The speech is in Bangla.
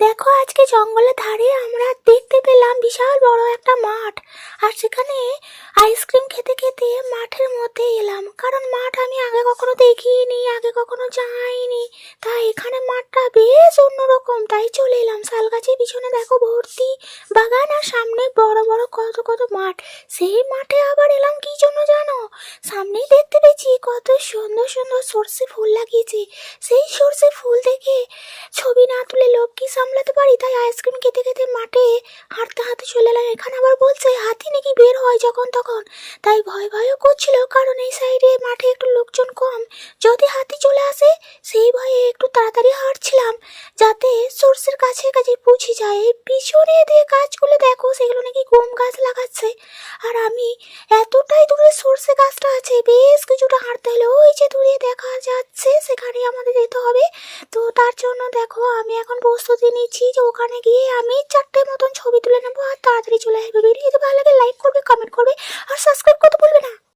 দেখো, আজকে জঙ্গলের ধারে আমরা দেখতে পেলাম বিশাল বড় একটা মাঠ। আর সেখানে আইসক্রিম খেতে খেতে মাঠের মধ্যে এলাম। কারণ মাঠ আমি আগে কখনো দেখিনি, আগে কখনো যাইনি। তাই এখানে মাঠটা বেশ অন্যরকম। তাই চলে এলাম। শাল গাছের পিছনে দেখো, ভর্তি বাগান আর সামনে বড় বড় কত কত মাঠ। সেই মাঠে আবার এলাম, কি জন্য জানো? সামনেই দেখতে পেয়েছি কত সুন্দর সুন্দর সর্ষে ফুল লাগিয়েছে। সেই সর্ষে ফুল দেখে লোভ কি সামলাতে পারি? তাই আইসক্রিম খেতে খেতে মাঠে হাঁটতে হাঁটতে চলে এলাম। এখানে আবার বলছে, হাতি নাকি বের হয় যখন তখন? তাই ভয় ভয়ও করছিল, কারণ এই সাইডে মাঠে একটু লোকজন কম। যদি হাতি চলে আসে, সেই ভয়ে একটু তাড়াতাড়ি হাঁটছিলাম, যাতে সর্ষের কাছে কাছে পৌঁছে যায়। পিছনে দিয়ে গাছগুলো দেখো, সেগুলো নাকি গম গাছ লাগাচ্ছে। আর আমি এতটাই দূরে সর্ষে গাছটা আছে, বেশ কিছুটা হাঁটতে হলে দূরে দেখা যাচ্ছে সেখানে আমাদের যেতে হবে। তো তার জন্য দেখো, আমি এখন প্রস্তুতি নিচ্ছি যে ওখানে গিয়ে আমি চারটে মতন ছবি তুলে নেব। আর তাড়াতাড়ি চলে আসবে। ভিডিও যদি ভালো লাগে লাইক করবে কমেন্ট করবে, আর সাবস্ক্রাইব করতে বলবে